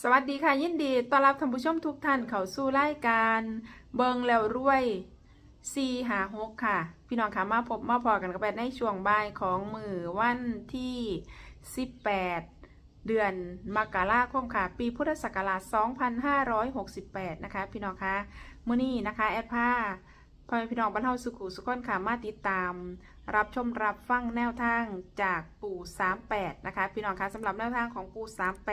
สวัสดีค่ะยินดีต้อนรับท่านผู้ชมทุกท่านเข้าสู่รายการเบิงแล้วรวยซีหาหกค่ะ พี่น้องค่ะมาพบมาพอกันกับแบในช่วงบ่ายของมือวันที่ 18 เดือนมกราคมค่ะ ปีพุทธศักราช 2568 นะคะ พี่น้องคะมื้อนี้นะคะ แอดผ้า พ่อแม่พี่น้องบรรเทาสุขุสุขคนค่ะมาติดตาม รับชมรับฟังแนวทางจากปู่ 38 นะคะ พี่น้องคะสำหรับแนวทางของปู่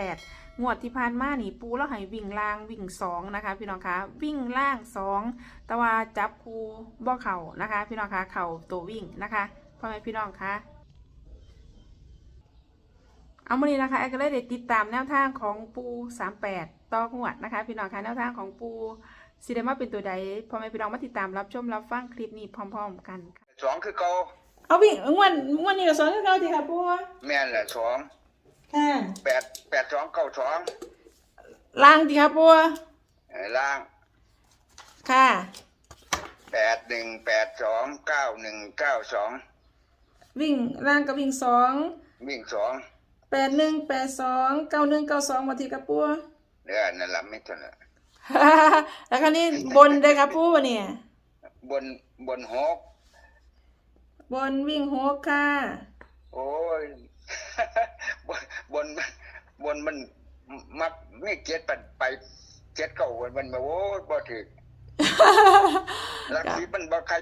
38 งวดที่ผ่านมานี่ปูแล้วให้วิ่งล่างวิ่งสองนะคะ พี่น้องคะวิ่งล่างสองแต่ว่าจับคูบ่เข่านะคะ พี่น้องคะเข่าตัววิ่งนะคะพ่อแม่พี่น้องคะเอาวันนี้นะคะแอดก็เลยได้ติดตามแนวทางของปู38ต่องวดนะคะ พี่น้องคะแนวทางของปู สิได้มาเป็นตัวใดพ่อแม่พี่น้องมาติดตามรับชมรับฟังคลิปนี้พร้อม ๆ กันค่ะสองคือเก่าเอาวิ่งงวดงวดนี้ก็สองคือเก่าสิค่ะปูแม่นแหละสองค่ะแปดแปดสองเก้าสองล่างสิค่ะปูเอ่อล่างค่ะแปดหนึ่งแปดสองเก้าหนึ่งเก้าสองวิ่งล่างกับวิ่งสองวิ่งสองแปดหนึ่งแปดสองเก้าหนึ่งเก้าสองมาทีกับปู เดือนนั่นแหละไม่เท่านั้น แล้วคราวนี้บนได้ครับปูวะเนี่ย บนบนหกบนวิ่งหกค่ะ โอ้ย บนบนบนมันมักไม่เจ็ดไปไปเจ็ดเก้าวันมันมาโอ้ยบ่ถึกลักทิพย์มันบ่ใคร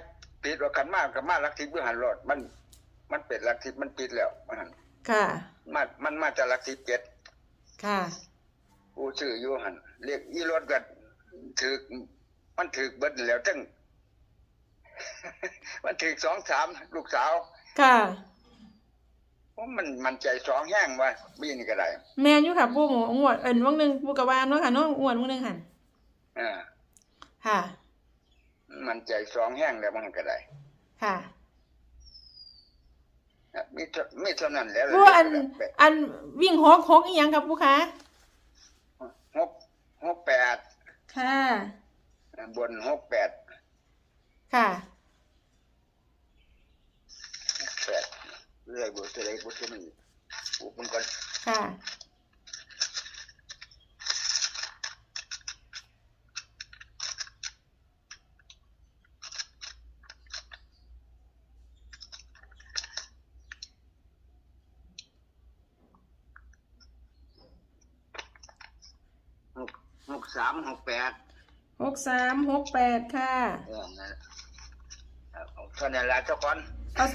ปิดว่าขันมากกับมาลักทิพย์เพื่อหันรอดมัน มันเป็นลักทิพย์มันปิดแล้วมันหันค่ะมามันมาจากลักทิพย์เจ็ดค่ะ กูชื่ออยู่หันเรียกอีรถก็ ถือมันถือเบิดแล้วทั้งมันถือสองสามลูกสาว ค่ะว่ามันมันใจสองแห้งว่ะบีนี่ก็ได้แมนอยู่ค่ะปูหมูงวดเอิญวังหนึ่งปูกะวานเนาะค่ะเนาะงวดวังหนึ่งหันอ่าค่ะ มันใจสองแห้งแล้วมันก็ได้ค่ะอะมีเท่ามีเท่านั้นแหล้วปูอัน อันวิ่งหกหกอีหยังครับปูคะหกหกแปด ค่ะ บนหกแปดค่ะ แปดเรื่อยบุตรเลยบุตรมันปูมันก็ค่ะ หกหก สามหกแปดหกสามหกแปดค่ะ เออนั่นแหละเอาเท่านั้นละเจ้าคนเอา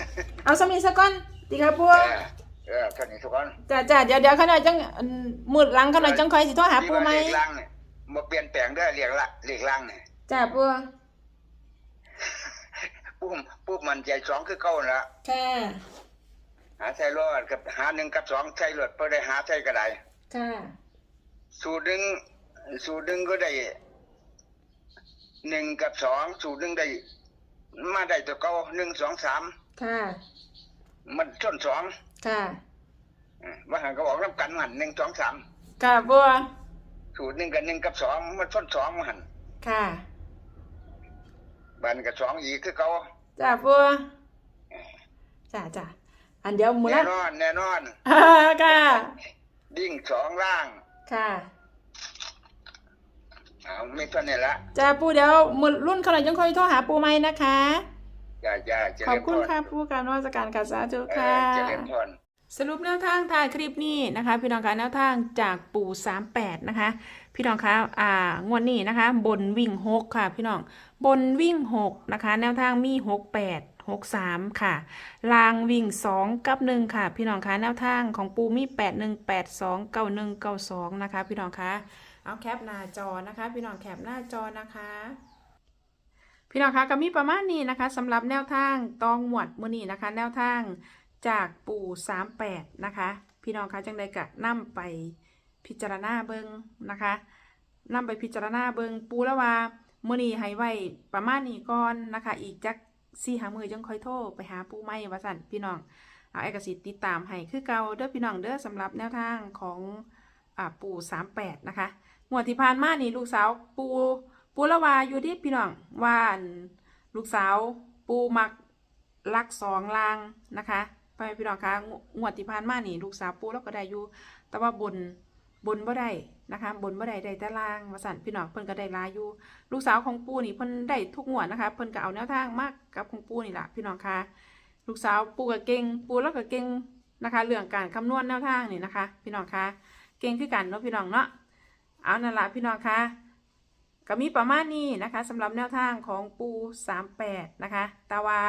เอาสมีสักก้อนดีครับปูเออเออเท่านี้ทุกคนจ้าจ้าเดี๋ยวเดี๋ยวเขาหน่อยจังอันมืดหลังเขาหน่อยจังคอยสิโทรหาปูไหมเรียกล่างเนี่ยมาเปลี่ยนแปลงได้เรียกละเรียกล่างเนี่ยจ้าปูปุ๊บปุ๊บมันใจสองคือเก่าละค่ะหาใช้รอดกับหาหนึ่งกับสองใช้รถเพื่อได้หาใช้ก็ได้ค่ะ สูตรหนึ่ง สูตรหนึ่งก็ได้หนึ่งกับสองสูตรหนึ่งได้ มาได้ตัวเก่าหนึ่งสองสามค่ะ มันชนสองค่ะเออว่าหันก็บอกน้ำกันมันหนึ่งสองสามค่ะบัวสูตรหนึ่งกับหนึ่งกับสองมันชนสองมันหันค่ะบันกับสองอีกคือเก่าจ้าบัวจ้าจ้าอันเดียวหมูแน่นะนอนแน่นอนอ่าค่ะ ดิ้งสองล่าง ค่ะ เอาไม่เท่านี้ละจ้าปูเดี๋ยวมือรุ่นเขาหน่อยจังคอยโทรหาปูไหมนะคะอย่าอย่าเจขอบริญพคุณรค่ะปูการนวัตการกาสาธุเอค่ะอเจริญพรสรุปแนวทางถ่ายคลิปนี้นะคะ พี่น้องคะแนวทางจากปู่ 38 นะคะ พี่น้องคะอ่างวดนี้นะคะ บนวิ่ง 6 ค่ะ พี่น้องบนวิ่ง 6 นะคะ แนวทางมี 68 63 ค่ะ ลางวิ่ง 2 กับ 1 ค่ะ พี่น้องคะแนวทางของปูมี 81 82 91 92 นะคะ พี่น้องคะ เอาแคปหน้าจอนะคะ พี่น้องแคปหน้าจอนะคะ พี่น้องคะก็มีประมาณนี้นะคะสำหรับแนวทางตองหมวดมือนี้นะคะ แนวทางจากปู่38นะคะ พี่น้องคะจังใดกะนำไปพิจารณาเบิงนะคะนำไปพิจารณาเบิงปูแล้วว่ามือนี้ให้ไว้ประมาณนี้ก่อนนะคะ อีกจักสี่หามือจังค่อยโทรไปหาปูไม่ว่าสันพี่น้องเอาเอกสิทธิ์ติดตามให้คือเก่าเด้อพี่น้องเด้อสำหรับแนวทางของ อ่าปู่38นะคะงวดที่ผ่านมานี่ลูกสาวปูปูละวาอยู่ที่พี่น้องว่านลูกสาวปูมักลักสองลางนะคะพ่อแม่พี่น้องคะงวงวดที่ผ่านมานี่ลูกสาวปูเราก็ได้อยู่ แต่ว่าบนบนบ่ได้นะคะ บนบ่ได้ได้แต่ล่างว่าสันพี่น้องเพิ่นก็ได้ลายอยู่ ลูกสาวของปูนี่เพิ่นได้ทุกงวดนะคะ เพิ่นก็เอาแนวทางมากกับของปูนี่แหละพี่น้องคะลูกสาวปูก็เก่งปูแล้วก็เก่งนะคะ เรื่องการคำนวณแนวทางนี่นะคะ พี่น้องคะ เก่งคือกันเนาะพี่น้องเนาะเอานั่นละพี่น้องคะก็มีประมาณนี้นะคะสำหรับแนวทางของปู 38 นะคะแต่ว่า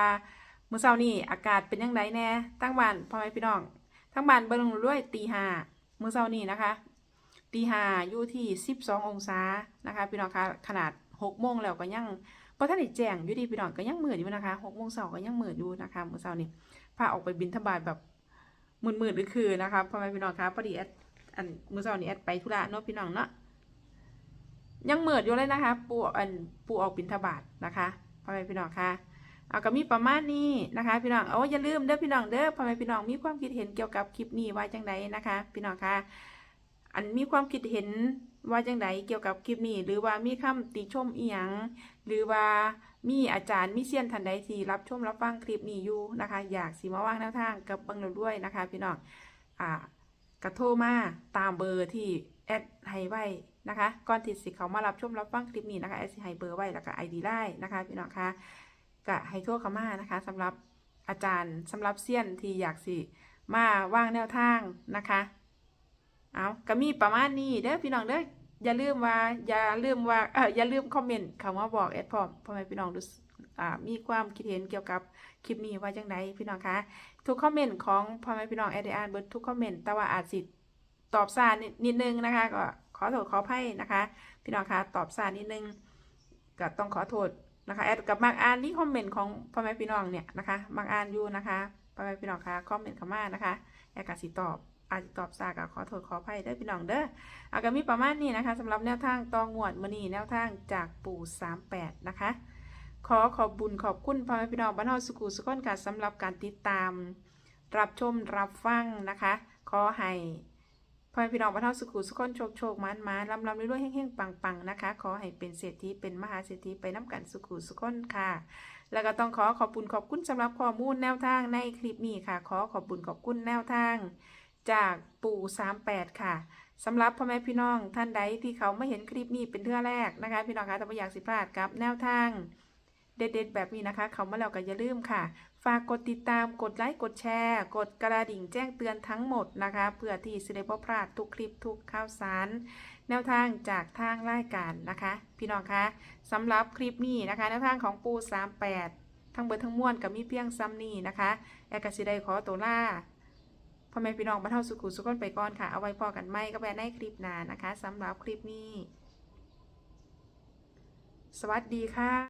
มื้อเช้านี้อากาศเป็นยังไงแน่ตั้งบ้านพ่อแม่พี่น้องทั้งบ้านเบิ่งรวยตีห้ามื้อเช้านี้นะคะตีห้าอยู่ที่ 12 องศานะคะพี่น้องคะขนาด6โมงแล้วก็ยังบ่ทันได้แจ้งอยู่ดีพี่น้องก็ยังมืดอยู่นะคะ6โมงเช้าก็ยังมืดอยู่นะคะมื้อเช้านี้พาออกไปบิณฑบาตแบบมืดๆก็คือนะคะพ่อแม่พี่น้องคะพอดีแอด อันมือเช้านี้แอดไปธุระเนาะพี่น้องเนาะยังเหมือดอยู่เลยนะคะ ปูอันปูออกบินทบาทนะคะพ่อแม่พี่น้องค่ะเอาก็มีประมาณนี้นะคะ พี่น้องเอาอย่าลืมเด้อพี่น้องเด้อพ่อแม่พี่น้องมีความคิดเห็นเกี่ยวกับคลิปนี้ว่าจังไดนะคะ พี่น้องค่ะอันมีความคิดเห็นว่าจังไดเกี่ยวกับคลิปนี้ หรือว่ามีคำติชมอีหยังหรือว่ามีอาจารย์มีเซียนทันใดที่รับชมรับฟังคลิปนี้อยู่นะคะ อยากสิมาว่างแนวทางกับเบังเราด้วยนะคะ พี่น้องอ่า กระโทรมาตามเบอร์ที่แอดให้ไว้นะคะก่อนที่สิเขามารับชมรับฟังคลิปนี้นะคะแอดสิให้เบอร์ไว้แล้วก็ไอดีไลน์นะคะพี่น้องคะก็ให้โทรเข้ามานะคะสำหรับอาจารย์สำหรับเซียนที่อยากสิมาว่างแนวทางนะคะเอาก็มีประมาณนี้เด้อพี่น้องเด้ออย่าลืมว่าอย่าลืมว่าเอออย่าลืมคอมเมนต์คำว่าบอกแอดพร้อมพ่อแม่พี่น้องดู มีความคิดเห็นเกี่ยวกับคลิปนี้ว่าจังไดพี่น้องคะทุกคอมเมนต์ของพ่อแม่พี่น้องแอดได้อ่านเบิร์ดทุกคอมเมนต์แต่ว่าอาจสิตอบซานิดนิดนึงนะคะก็ขอโทษขออภัยนะคะ พี่น้องคะตอบซานิดนึงก็ต้องขอโทษนะคะแอดกับมักอ่านที่คอมเมนต์ของพ่อแม่พี่น้องเนี่ยนะคะมักอ่านอยู่นะคะพ่อแม่พี่น้องคะคอมเมนต์เข้ามานะคะแอดก็สิตอบอาจจะตอบซากับขอโทษขออภัยเด้อพี่น้องเด้ออาก็มีประมาณนี้นะคะสำหรับแนวทางตองวดมณีแนวทางจากปู่38นะคะ ขอขอบบุญขอบคุณพ่อแม่พี่น้องบ้านเฮาสุขุสุขคนค่ะสำหรับการติดตาม รับชมรับฟังนะคะ ขอให้พ่อแม่พี่น้องบ้านเฮาสุขุสุขคนโชคโชคมันมาลำลำรวยๆเฮงๆปังๆนะคะ ขอให้เป็นเศรษฐีเป็นมหาเศรษฐีไปน้ำกันสุขุสุขคนค่ะ แล้วก็ต้องขอขอบคุณขอบคุณสำหรับข้อมูลแนวทางในคลิปนี้ค่ะ ขอขอบคุณขอบคุณแนวทาง จากปู่38 ค่ะสำหรับพ่อแม่พี่น้องท่านใดที่เขาไม่เห็นคลิปนี้เป็นเทื่อแรกนะคะ พี่น้องคะถ้าไม่อยากสิพลาดกับแนวทาง เด็ดๆ แบบนี้นะคะ เขามาแล้วก็อย่าลืมค่ะ ฝากกดติดตาม กดไลค์ กดแชร์ กดกระดิ่งแจ้งเตือนทั้งหมดนะคะ เพื่อที่จะได้บ่พลาดทุกคลิปทุกข่าวสาร แนวทางจากทางรายการนะคะ พี่น้องคะสำหรับคลิปนี้นะคะ แนวทางของปู 38 ทั้งเบิดทั้งมวลกับมีเพียงซ้ำนี้นะคะแอกสิได้ขอตัวล่าพ่อแม่พี่น้องบ้านเฮาสุขุสุขคนไปก่อนค่ะ เอาไว้พอกันไหมก็แปลในคลิปหน้านะคะสำหรับคลิปนี้ สวัสดีค่ะ